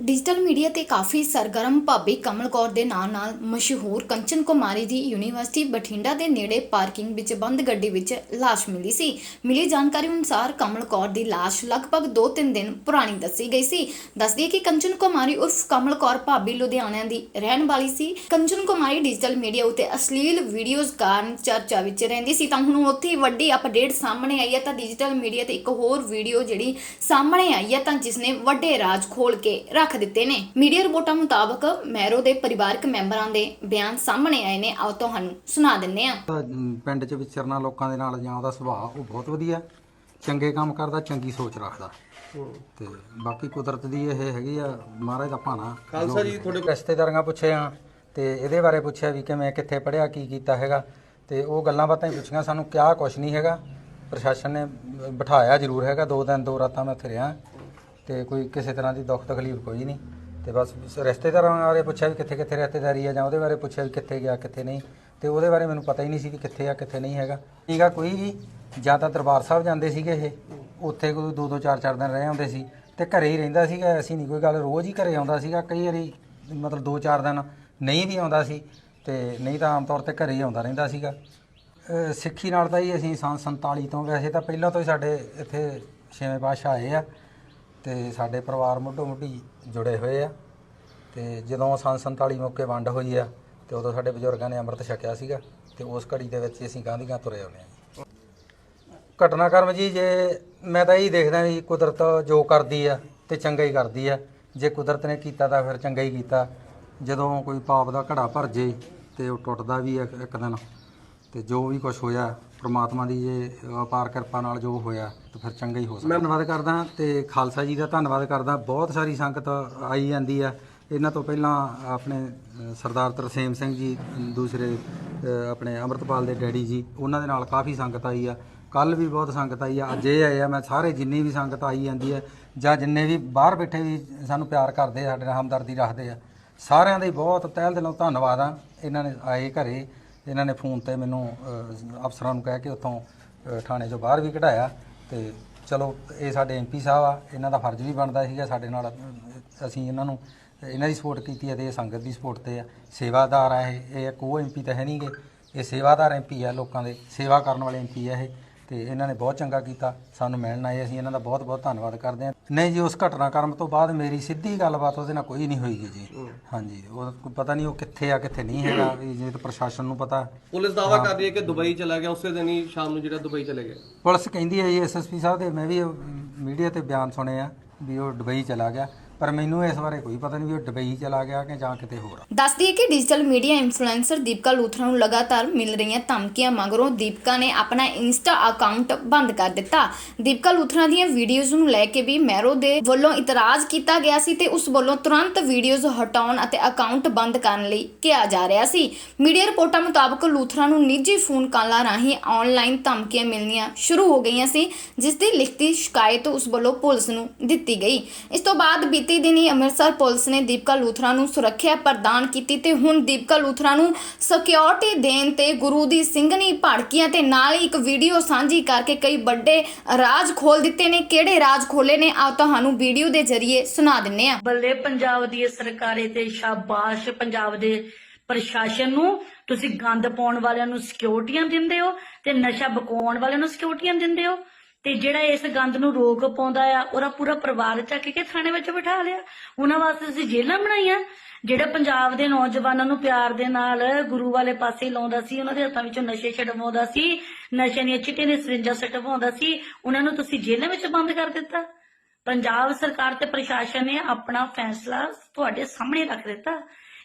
Digital media ਤੇ ਕਾਫੀ ਸਰਗਰਮ ਭਾਬੀ ਕਮਲ ਕੌਰ ਦੇ ਨਾਂ ਨਾਲ ਮਸ਼ਹੂਰ ਕੰਚਨ ਕੁਮਾਰੀ ਦੀ ਯੂਨੀਵਰਸਿਟੀ ਬਠਿੰਡਾ ਦੇ ਨੇੜੇ ਪਾਰਕਿੰਗ ਵਿੱਚ ਬੰਦ ਗੱਡੀ ਵਿੱਚ ਲਾਸ਼ ਮਿਲੀ ਸੀ। ਮਿਲੀ ਜਾਣਕਾਰੀ ਅਨੁਸਾਰ ਕਮਲ ਕੌਰ ਦੀ ਲਾਸ਼ ਲਗਭਗ 2-3 ਦਿਨ ਪੁਰਾਣੀ ਦੱਸੀ ਗਈ ਸੀ। ਦੱਸਦੀ ਹੈ ਕਿ ਕੰਚਨ ਕੁਮਾਰੀ ਉਰਫ ਕਮਲ ਕੌਰ ਭਾਬੀ ਲੁਧਿਆਣਾ ਦੀ ਰਹਿਣ ਵਾਲੀ ਸੀ। ਕੰਚਨ ਕੁਮਾਰੀ ਡਿਜੀਟਲ ਮੀਡੀਆ ਉਤੇ ਅਸ਼ਲੀਲ ਵੀਡੀਓਜ਼ ਕਾਰਨ ਚਰਚਾ ਵਿੱਚ ਰਹਿੰਦੀ ਸੀ। ਤਾਂ ਹੁਣ ਉੱਥੇ ਵੱਡੀ ਅਪਡੇਟ ਸਾਹਮਣੇ ਆਈ ਹੈ। ਤਾਂ ਡਿਜੀਟਲ ਮੀਡੀਆ ਤੇ ਇੱਕ ਹੋਰ ਵੀਡੀਓ ਜਿਹੜੀ ਸਾਹਮਣੇ ਆਈ ਹੈ ਤਾਂ ਜਿਸ ਨੇ ਵੱਡੇ ਰਾਜ ਖੋਲ ਕੇ ਰੱਖ ਦਿੱਤੇ ਨੇ। ਮੀਡੀਆ ਰਿਪੋਰਟਾਂ ਮੁਤਾਬਕ ਮੈਰੋ ਦੇ ਪਰਿਵਾਰਕ ਮੈਂਬਰਾਂ ਦੇ ਬਿਆਨ ਸਾਹਮਣੇ ਆਏ ਨੇ। ਆਓ ਤੁਹਾਨੂੰ ਸੁਣਾ ਦਿੰਨੇ ਆ ਪਿੰਡ 'ਚ ਵਿਚਰਨਾ ਲੋਕਾਂ ਦੇ ਨਾਲ ਜਾਂ ਉਹਦਾ ਸੁਭਾਅ ਉਹ ਬਹੁਤ ਵਧੀਆ। ਚੰਗੇ ਕੰਮ ਕਰਦਾ ਚੰਗੀ ਸੋਚ ਰੱਖਦਾ। ਤੇ ਬਾਕੀ ਕੁਦਰਤ ਦੀ ਇਹ ਹੈਗੀ ਆ ਮਹਾਰਾਜ ਦਾ ਭਾਣਾ। ਖਾਲਸਾ ਜੀ ਤੁਹਾਡੇ ਰਿਸ਼ਤੇਦਾਰਾਂ ਪੁੱਛੇ ਆ ਤੇ ਇਹਦੇ ਬਾਰੇ ਪੁੱਛਿਆ ਵੀ ਕਿਵੇਂ ਕਿੱਥੇ ਪੜਿਆ ਕੀ ਕੀਤਾ ਹੈਗਾ। ਤੇ ਉਹ ਗੱਲਾਂ ਬਾਤਾਂ ਹੀ ਪੁੱਛੀਆਂ ਸਾਨੂੰ ਕਿਹਾ ਕੁਛ ਨਹੀਂ ਹੈਗਾ। ਪ੍ਰਸ਼ਾਸਨ ਨੇ ਬਿਠਾਇਆ ਜ਼ਰੂਰ ਹੈਗਾ ਦੋ ਦਿਨ ਦੋ ਰਾਤਾਂ ਮੈਂ ਉੱਥੇ ਰਿਹਾ। ਤੇ ਕੋਈ ਕਿਸੇ ਤਰ੍ਹਾਂ ਦੀ ਦੁੱਖ ਤਕਲੀਫ ਕੋਈ ਨਹੀਂ। ਤੇ ਬਸ ਰਿਸ਼ਤੇਦਾਰਾਂ ਬਾਰੇ ਪੁੱਛਿਆ ਵੀ ਕਿੱਥੇ ਕਿੱਥੇ ਰਿਸ਼ਤੇਦਾਰੀ ਆ ਜਾਂ ਉਹਦੇ ਬਾਰੇ ਪੁੱਛਿਆ ਵੀ ਕਿੱਥੇ ਗਿਆ, ਕਿੱਥੇ ਨਹੀਂ। ਤੇ ਉਹਦੇ ਬਾਰੇ ਮੈਨੂੰ ਪਤਾ ਹੀ ਨਹੀਂ ਸੀ ਕਿ ਕਿੱਥੇ ਆ, ਕਿੱਥੇ ਨਹੀਂ ਹੈਗਾ। ਠੀਕ ਆ, ਕੋਈ ਵੀ ਜਾਂ ਤਾਂ ਦਰਬਾਰ ਸਾਹਿਬ ਜਾਂਦੇ ਸੀਗੇ ਇਹ, ਉੱਥੇ ਕੋਈ ਦੋ ਦੋ ਚਾਰ ਚਾਰ ਦਿਨ ਰਹੇ ਆਉਂਦੇ ਸੀ ਤੇ ਘਰੇ ਹੀ ਰਹਿੰਦਾ ਸੀਗਾ ਐਸੀ ਨਹੀਂ ਕੋਈ ਗੱਲ ਰੋਜ਼ ਹੀ ਘਰੇ ਆਉਂਦਾ ਸੀਗਾ, ਕਈ ਵਾਰੀ ਮਤਲਬ ਦੋ ਚਾਰ ਦਿਨ ਨਹੀਂ ਵੀ ਆਉਂਦਾ ਸੀ ਤੇ ਨਹੀਂ ਤਾਂ ਆਮ ਤੌਰ ਤੇ ਘਰੇ ਹੀ ਆਉਂਦਾ ਰਹਿੰਦਾ ਸੀਗਾ। ਸਿੱਖੀ ਨਾਲ ਤਾਂ ਹੀ ਅਸੀਂ ਸੰਨ 47 ਤੋਂ, ਵੈਸੇ ਤਾਂ ਪਹਿਲਾਂ ਤੋਂ ਹੀ ਸਾਡੇ ਇੱਥੇ ਛੇਵੇਂ ਪਾਤਸ਼ਾਹ ਆਏ ਆ। ਤੇ ਸਾਡੇ ਪਰਿਵਾਰ ਮੋਢੋ ਮੋਢੀ ਜੁੜੇ ਹੋਏ ਆ। ਤੇ ਜਦੋਂ ਸੰਨ 47 ਮੌਕੇ ਵੰਡ ਹੋਈ ਆ, ਤੇ ਉਦੋਂ ਸਾਡੇ ਬਜ਼ੁਰਗਾਂ ਨੇ ਅੰਮ੍ਰਿਤ ਛਕਿਆ ਸੀਗਾ, ਤੇ ਉਸ ਘੜੀ ਦੇ ਵਿੱਚ ਅਸੀਂ ਗਾਂਧੀਆਂ ਤੁਰੇ ਆਉਂਦੇ ਆ ਘਟਨਾਕ੍ਰਮ ਜੀ, ਜੇ ਮੈਂ ਤਾਂ ਇਹ ਦੇਖਦਾ ਵੀ ਕੁਦਰਤ ਜੋ ਕਰਦੀ ਆ ਤੇ ਚੰਗਾ ਹੀ ਕਰਦੀ ਆ। ਜੇ ਕੁਦਰਤ ਨੇ ਕੀਤਾ ਤਾਂ ਫਿਰ ਚੰਗਾ ਹੀ ਕੀਤਾ। ਜਦੋਂ ਕੋਈ ਪਾਪ ਦਾ ਘੜਾ ਭਰ ਜੇ ਤੇ ਉਹ ਟੁੱਟਦਾ ਵੀ ਆ ਇੱਕ ਦਿਨ, ਤੇ ਜੋ ਵੀ ਕੁਝ ਹੋਇਆ ਪ੍ਰਮਾਤਮਾ ਦੀ ਜੇ ਅਪਾਰ ਕਿਰਪਾ ਨਾਲ ਜੋ ਹੋਇਆ, ਤਾਂ ਫਿਰ ਚੰਗਾ ਹੀ ਹੋ ਸਕਦਾ। ਧੰਨਵਾਦ ਕਰਦਾ ਤੇ ਖਾਲਸਾ ਜੀ ਦਾ ਧੰਨਵਾਦ ਕਰਦਾ ਬਹੁਤ ਸਾਰੀ ਸੰਗਤ ਆਈ ਜਾਂਦੀ ਆ। ਇਹਨਾਂ ਤੋਂ ਪਹਿਲਾਂ ਆਪਣੇ ਸਰਦਾਰ ਤਰਸੇਮ ਸਿੰਘ ਜੀ, ਦੂਸਰੇ ਆਪਣੇ ਅੰਮ੍ਰਿਤਪਾਲ ਦੇ ਡੈਡੀ ਜੀ, ਉਹਨਾਂ ਦੇ ਨਾਲ ਕਾਫੀ ਸੰਗਤ ਆਈ ਆ। ਕੱਲ ਵੀ ਬਹੁਤ ਸੰਗਤ ਆਈ ਆ। ਅੱਜ ਇਹ ਆਏ ਆ, ਮੈਂ ਸਾਰੇ ਜਿੰਨੀ ਵੀ ਸੰਗਤ ਆਈ ਜਾਂਦੀ ਹੈ ਜਾਂ ਜਿੰਨੇ ਵੀ ਬਾਹਰ ਬੈਠੇ ਵੀ ਸਾਨੂੰ ਪਿਆਰ ਕਰਦੇ ਆ, ਸਾਡੇ ਨਾਲ ਹਮਦਰਦੀ ਰੱਖਦੇ ਆ, ਸਾਰਿਆਂ ਦੇ ਹੀ ਬਹੁਤ ਤਹਿ ਦਿਲੋਂ ਧੰਨਵਾਦ ਆ। ਇਹਨਾਂ ਨੇ ਆਏ ਘਰੇ ਇਹਨਾਂ ਨੇ ਫੋਨ ਤੇ ਮੈਨੂੰ ਅ, ਅਫਸਰਾਂ ਨੂੰ ਕਹਿ ਕੇ ਉੱਥੋਂ ਅ, ਥਾਣੇ ਚੋਂ ਬਾਹਰ ਵੀ ਕਢਾਇਆ ਤੇ ਚਲੋ ਇਹ ਸਾਡੇ ਐਮਪੀ ਸਾਹਿਬ ਆ ਇਹਨਾਂ ਦਾ ਫਰਜ਼ ਵੀ ਬਣਦਾ ਸੀਗਾ ਸਾਡੇ ਨਾਲ ਅ, ਅਸੀਂ ਇਹਨਾਂ ਨੂੰ ਇਹਨਾਂ ਦੀ ਸਪੋਰਟ ਕੀਤੀ ਹੈ ਤੇ ਇਹ ਸੰਗਤ ਦੀ ਸਪੋਰਟ ਤੇ ਆ। ਸੇਵਾਦਾਰ ਆ ਇਹ ਇਹ ਕੋ ਐਮਪੀ ਤਾਂ ਹੈ ਨਹੀਂਗੇ ਇਹ ਸੇਵਾਦਾਰ ਐਮਪੀ ਆ ਲੋਕਾਂ ਦੇ ਸੇਵਾ ਕਰਨ ਵਾਲੇ ਐਮਪੀ ਆ ਇਹ। ਤੇ ਇਹਨਾਂ ਨੇ ਬਹੁਤ ਚੰਗਾ ਕੀਤਾ ਸਾਨੂੰ ਮਿਲਣ ਆਏ ਅਸੀਂ ਇਹਨਾਂ ਦਾ ਬਹੁਤ ਬਹੁਤ ਧੰਨਵਾਦ ਕਰਦੇ ਹਾਂ। ਨਹੀਂ ਜੀ ਉਸ ਘਟਨਾਕ੍ਰਮ ਤੋਂ ਬਾਅਦ ਮੇਰੀ ਸਿੱਧੀ ਗੱਲਬਾਤ ਉਹਦੇ ਨਾਲ ਕੋਈ ਨਹੀਂ ਹੋਈਗੀ ਜੀ। ਹਾਂਜੀ ਉਹ ਕੋਈ ਪਤਾ ਨਹੀਂ ਉਹ ਕਿੱਥੇ ਆ ਕਿੱਥੇ ਨਹੀਂ ਹੈਗਾ ਵੀ ਜੇ ਤਾਂ ਪ੍ਰਸ਼ਾਸਨ ਨੂੰ ਪਤਾ। ਪੁਲਿਸ ਦਾਵਾ ਕਰ ਰਹੀ ਹੈ ਕਿ ਦੁਬਈ ਚਲਾ ਗਿਆ ਉਸੇ ਦਿਨ ਹੀ ਸ਼ਾਮ ਨੂੰ ਜਿਹੜਾ ਦੁਬਈ ਚਲੇ ਗਿਆ। ਪੁਲਿਸ ਕਹਿੰਦੀ ਹੈ ਜੀ ਐਸਐਸਪੀ ਸਾਹਿਬ ਦੇ ਮੈਂ ਵੀ ਮੀਡੀਆ ਤੇ ਬਿਆਨ ਸੁਣੇ ਆ ਵੀ ਉਹ ਦੁਬਈ ਚਲਾ ਗਿਆ। ਪਰ ਮੈਨੂੰ ਇਸ ਬਾਰੇ ਕੋਈ ਪਤਾ ਨਹੀਂ ਵੀ ਉਹ ਦੁਬਈ ਚਲਾ ਗਿਆ ਕਿ ਜਾਂ ਕਿਤੇ ਹੋਰ ਦੱਸਦੀ ਹੈ ਕਿ digital media influencer Deepika Luthra ਨੂੰ ਲਗਾਤਾਰ ਮਿਲ ਰਹੀਆਂ ਧਮਕੀਆਂ ਮਗਰੋਂ ਦੀਪਕਾ ਨੇ ਆਪਣਾ ਇੰਸਟਾ ਅਕਾਊਂਟ ਬੰਦ ਕਰ ਦਿੱਤਾ। ਦੀਪਕਾ ਲੂਥਰਾ ਦੀਆਂ ਵੀਡੀਓਜ਼ ਨੂੰ ਲੈ ਕੇ ਵੀ ਮੈਰੋ ਦੇ ਵੱਲੋਂ ਇਤਰਾਜ਼ ਕੀਤਾ ਗਿਆ ਸੀ ਤੇ ਉਸ ਵੱਲੋਂ ਤੁਰੰਤ ਵੀਡੀਓਜ਼ ਹਟਾਉਣ ਅਤੇ ਅਕਾਊਂਟ ਬੰਦ ਕਰਨ ਲਈ ਕਿਹਾ ਜਾ ਰਿਹਾ ਸੀ। ਮੀਡੀਆ ਰਿਪੋਰਟਾਂ ਮੁਤਾਬਕ ਲੂਥਰਾ ਨੂੰ ਨਿੱਜੀ ਫੋਨ ਕਾਲਾਂ ਰਾਹੀਂ ਆਨਲਾਈਨ ਧਮਕੀਆਂ ਮਿਲਣੀਆਂ ਸ਼ੁਰੂ ਹੋ ਗਈਆਂ ਸੀ, ਜਿਸ ਦੀ ਲਿਖਤੀ ਸ਼ਿਕਾਇਤ ਉਸ ਵੱਲੋਂ ਪੁਲਿਸ ਨੂੰ ਦਿੱਤੀ ਗਈ। ਇਸ ਤੋਂ ਬਾਅਦ ਬੀਤੀ ਦਿਨੀ ਅੰਮ੍ਰਿਤਸਰ ਪੁਲਿਸ ਨੇ ਦੀਪਕਾ ਲੂਥਰਾ ਨੂੰ ਸੁਰੱਖਿਆ ਪ੍ਰਦਾਨ ਕੀਤੀ ਤੇ ਹੁਣ ਦੀਪਕਾ ਲੂਥਰਾ ਨੂੰ ਸਿਕਿਉਰਿਟੀ ਦੇਣ ਤੇ ਗੁਰੂ ਦੀ ਸਿੰਘਣੀ ਭੜਕੀਆਂ ਤੇ ਨਾਲ ਹੀ ਇੱਕ ਵੀਡੀਓ ਸਾਂਝੀ ਕਰਕੇ ਕਈ ਵੱਡੇ ਰਾਜ ਖੋਲ ਦਿੱਤੇ ਨੇ। ਕਿਹੜੇ ਰਾਜ ਖੋਲੇ ਨੇ? ਆਓ ਤੁਹਾਨੂੰ ਵੀਡੀਓ ਦੇ ਜ਼ਰੀਏ ਸੁਣਾ ਦਿੰਨੇ ਆ ਬੱਲੇ ਪੰਜਾਬ ਦੀ ਇਹ ਸਰਕਾਰੇ ਤੇ ਸ਼ਾਬਾਸ਼ ਪੰਜਾਬ ਦੇ ਪ੍ਰਸ਼ਾਸਨ ਨੂੰ। ਤੁਸੀਂ ਗੰਦ ਪਾਉਣ ਵਾਲਿਆਂ ਨੂੰ ਸਿਕਿਉਰਟੀਆਂ ਦਿੰਦੇ ਹੋ ਤੇ ਨਸ਼ਾ ਬਕਾਉਣ ਵਾਲਿਆਂ ਨੂੰ ਸਿਕਿਉਰਟੀਆਂ ਦਿੰਦੇ ਹੋ। ਤੇ ਜਿਹੜਾ ਇਸ ਗੰਦ ਨੂੰ ਰੋਕ ਪਾਉਂਦਾ ਆ, ਉਹਦਾ ਪੂਰਾ ਪਰਿਵਾਰ ਚੱਕ ਕੇ ਥਾਣੇ ਵਿੱਚ ਬਿਠਾ ਲਿਆ। ਉਹਨਾਂ ਵਾਸਤੇ ਤੁਸੀਂ ਜੇਲ੍ਹਾਂ ਬਣਾਈਆਂ। ਜਿਹੜਾ ਪੰਜਾਬ ਦੇ ਨੌਜਵਾਨਾਂ ਨੂੰ ਪਿਆਰ ਦੇ ਨਾਲ ਗੁਰੂ ਵਾਲੇ ਪਾਸੇ ਲਾਉਂਦਾ ਸੀ, ਉਹਨਾਂ ਦੇ ਹੱਥਾਂ ਵਿੱਚੋਂ ਨਸ਼ੇ ਛਡਵਾਉਂਦਾ ਸੀ, ਨਸ਼ੇ ਦੀਆਂ ਚਿੱਟੇ ਦੀਆਂ ਸਰਿੰਜਾਂ ਸਟਵਾਉਂਦਾ ਸੀ, ਉਹਨਾਂ ਨੂੰ ਤੁਸੀਂ ਜੇਲ੍ਹਾਂ ਵਿੱਚ ਬੰਦ ਕਰ ਦਿੱਤਾ। ਪੰਜਾਬ ਸਰਕਾਰ ਤੇ ਪ੍ਰਸ਼ਾਸਨ ਨੇ ਆਪਣਾ ਫੈਸਲਾ ਤੁਹਾਡੇ ਸਾਹਮਣੇ ਰੱਖ ਦਿੱਤਾ।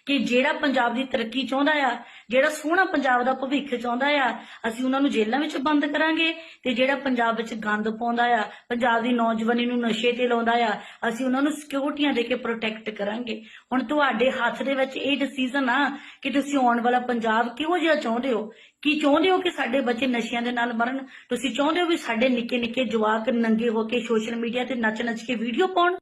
ਕਿ ਜਿਹੜਾ ਪੰਜਾਬ ਦੀ ਤਰੱਕੀ ਚਾਹੁੰਦਾ ਆ, ਜਿਹੜਾ ਸੋਹਣਾ ਪੰਜਾਬ ਦਾ ਭਵਿੱਖ ਚਾਹੁੰਦਾ ਆ, ਅਸੀਂ ਉਹਨਾਂ ਨੂੰ ਜੇਲ੍ਹਾਂ ਵਿੱਚ ਬੰਦ ਕਰਾਂਗੇ ਤੇ ਜਿਹੜਾ ਪੰਜਾਬ ਵਿੱਚ ਗੰਦ ਪਾਉਂਦਾ ਆ, ਪੰਜਾਬ ਦੀ ਨੌਜਵਾਨੀ ਨੂੰ ਨਸ਼ੇ ਤੇ ਲਾਉਂਦਾ ਆ, ਅਸੀਂ ਉਹਨਾਂ ਨੂੰ ਸਿਕਿਉਰਟੀਆਂ ਦੇ ਕੇ ਪ੍ਰੋਟੈਕਟ ਕਰਾਂਗੇ। ਹੁਣ ਤੁਹਾਡੇ ਹੱਥ ਦੇ ਵਿੱਚ ਇਹ ਡਿਸੀਜਨ ਆ ਕਿ ਤੁਸੀਂ ਆਉਣ ਵਾਲਾ ਪੰਜਾਬ ਕਿਹੋ ਜਿਹਾ ਚਾਹੁੰਦੇ ਹੋ? ਕੀ ਚਾਹੁੰਦੇ ਹੋ ਕਿ ਸਾਡੇ ਬੱਚੇ ਨਸ਼ਿਆਂ ਦੇ ਨਾਲ ਮਰਨ? ਤੁਸੀਂ ਚਾਹੁੰਦੇ ਹੋ ਵੀ ਸਾਡੇ ਨਿੱਕੇ ਨਿੱਕੇ ਜਵਾਕ ਨੰਗੇ ਹੋ ਕੇ ਸੋਸ਼ਲ ਮੀਡੀਆ ਤੇ ਨੱਚ ਨੱਚ ਕੇ ਵੀਡੀਓ ਪਾਉਣ?